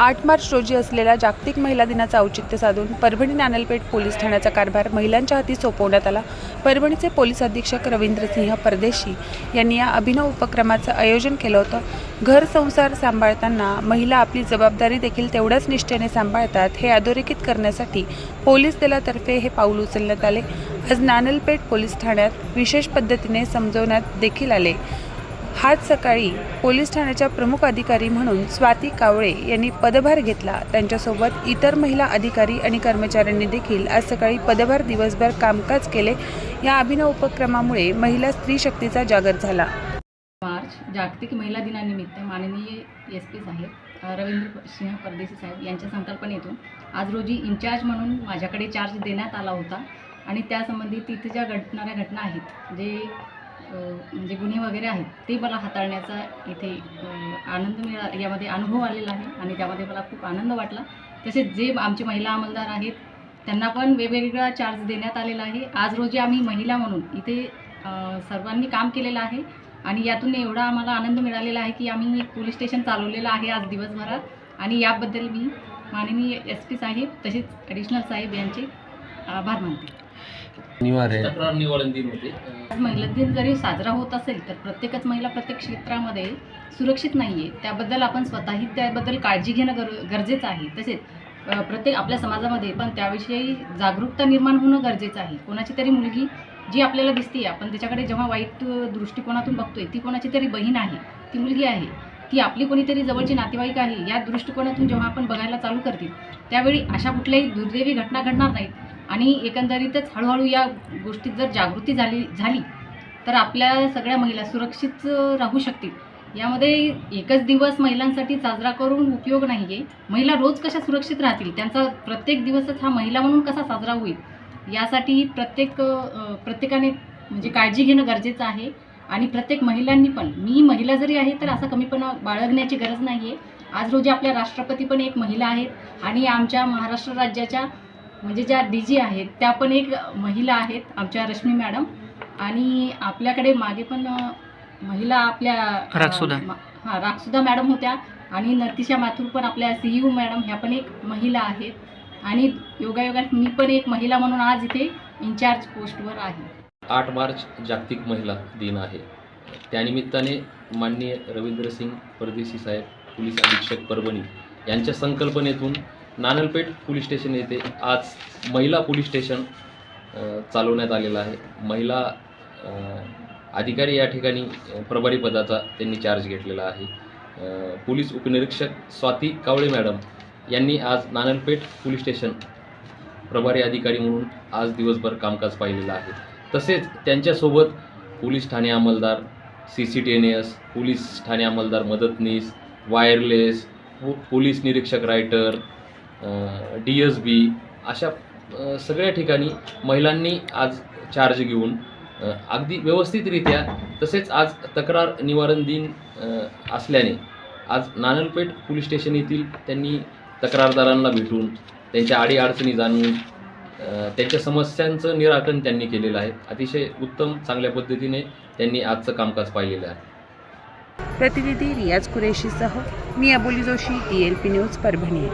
आठ मार्च रोजी असलेल्या जागतिक महिला दिनाचं औचित्य साधून परभणी नानलपेठ पोलीस ठाण्याचा कारभार महिलांच्या हाती सोपवण्यात आला. परभणीचे पोलीस अधीक्षक रवींद्र सिंह परदेशी यांनी या अभिनव उपक्रमाचं आयोजन केलं होतं. घर संसार सांभाळताना महिला आपली जबाबदारी देखील तेवढ्याच निष्ठेने सांभाळतात हे अधोरेखित करण्यासाठी पोलीस दलातर्फे हे पाऊल उचलण्यात आले. आज नानलपेठ पोलीस ठाण्यात विशेष पद्धतीने समजवण्यात देखील आले. हाच सकाळी पोलीस ठाण्याच्या प्रमुख अधिकारी म्हणून स्वाती कावळे यांनी पदभार घेतला. त्यांच्यासोबत इतर महिला अधिकारी आणि कर्मचाऱ्यांनी देखील आज सकाळी पदभार दिवसभर कामकाज केले. या अभिनव उपक्रमामुळे महिला स्त्री शक्तीचा जागर झाला. मार्च जागतिक महिला दिनानिमित्त माननीय एस पी साहेब रवींद्र सिंह परदेशी साहेब यांच्या संकल्पनेतून आज रोजी इन्चार्ज म्हणून माझ्याकडे चार्ज देण्यात आला होता. आणि त्यासंबंधी तिथे ज्या घडणाऱ्या घटना आहेत जे म्हणजे गुन्हे वगैरे आहेत ते मला हाताळण्याचा इथे आनंद मिळा यामध्ये अनुभव आलेला आहे आणि त्यामध्ये मला खूप आनंद वाटला. तसेच जे आमचे महिला अंमलदार आहेत त्यांना पण वेगवेगळा चार्ज देण्यात आलेला आहे. आज रोजी आम्ही महिला म्हणून इथे सर्वांनी काम केलेलं आहे आणि यातून एवढा आम्हाला आनंद मिळालेला आहे की आम्ही एक पोलीस स्टेशन चालवलेलं आहे आज दिवसभरात. आणि याबद्दल मी माननीय एस पी साहेब तसेच ॲडिशनल साहेब यांचे आभार मानते. निवार आहे. तक्रार निवारण दिन होते. आज महिला दिन जरी साजरा होत असेल तर प्रत्येकच महिला प्रत्येक क्षेत्रामध्ये सुरक्षित नाही आहे त्याबद्दल आपण स्वतःही त्याबद्दल काळजी घेणं गर गरजेचं आहे. तसेच प्रत्येक आपल्या समाजामध्ये पण त्याविषयी जागरूकता निर्माण होणं गरजेचं आहे. कोणाची तरी मुलगी जी आपल्याला दिसते आपण त्याच्याकडे जेव्हा वाईट दृष्टिकोनातून बघतोय ती कोणाची तरी बहीण आहे ती मुलगी आहे ती आपली कोणीतरी जवळची नातेवाईक आहे या दृष्टिकोनातून जेव्हा आपण बघायला चालू करतील त्यावेळी अशा कुठल्याही दुर्दैवी घटना घडणार नाहीत. आणि एकंदरीतच हळूहळू या गोष्टीत जर जागृती झाली झाली तर आपल्या सगळ्या महिला सुरक्षित राहू शकतील. यामध्ये एकच दिवस महिलांसाठी साजरा करून उपयोग नाही आहे महिला रोज कशा सुरक्षित राहतील? त्यांचा प्रत्येक दिवसच हा महिला म्हणून कसा साजरा होईल? यासाठी प्रत्येक प्रत्येकाने म्हणजे काळजी घेणं गरजेचं आहे. आणि प्रत्येक महिलांनी पण मी महिला जरी आहे तर असा कमीपणा बाळगण्याची गरज नाही आहे आज रोजी आपल्या राष्ट्रपती पण एक महिला आहेत. आणि आमच्या महाराष्ट्र राज्याच्या म्हणजे ज्या डी जी आहेत त्या पण एक महिला आहेत आमच्या रश्मी मॅडम. आणि आपल्याकडे मागे पण महिला आपल्या. मा- हां रागसुधा मॅडम होत्या. आणि नर्तिशा माथुर पण आपल्या सी यू मॅडम ह्या पण एक महिला आहेत. आणि योगायोगात मी पण एक महिला म्हणून आज इथे इन्चार्ज पोस्टवर आहे. आठ मार्च जागतिक महिला दिन आहे. त्यानिमित्ताने माननीय रवींद्र सिंग परदेशी साहेब पोलीस अधीक्षक परभणी यांच्या संकल्पनेतून नानलपेठ पोलीस स्टेशन येथे आज महिला पोलीस स्टेशन चालवण्यात आलेलं आहे. महिला अधिकारी या ठिकाणी प्रभारी पदाचा त्यांनी चार्ज घेतलेला आहे. पोलीस उपनिरीक्षक स्वाती कावळे मॅडम यांनी आज नानलपेठ पोलीस स्टेशन प्रभारी अधिकारी म्हणून आज दिवसभर कामकाज पाहिलेलं आहे. तसेच त्यांच्यासोबत पोलीस ठाणे अंमलदार C C T N S police Thane अंमलदार मदतनीस वायरलेस पोलीस निरीक्षक रायटर डी एस बी अशा सगळ्या ठिकाणी महिलांनी आज चार्ज घेऊन अगदी व्यवस्थितरित्या तसेच आज तक्रार निवारण दिन असल्याने आज नानलपेठ पोलीस स्टेशन येथील त्यांनी तक्रारदारांना भेटून त्यांच्या अडीअडचणी जाणून त्यांच्या समस्यांचं निराकरण त्यांनी केलेलं आहे. अतिशय उत्तम चांगल्या पद्धतीने त्यांनी आजचं कामकाज पाहिलेलं आहे. प्रतिनिधी रियाज कुरेशीसह मी Aboli Joshi D L P news Parbhani.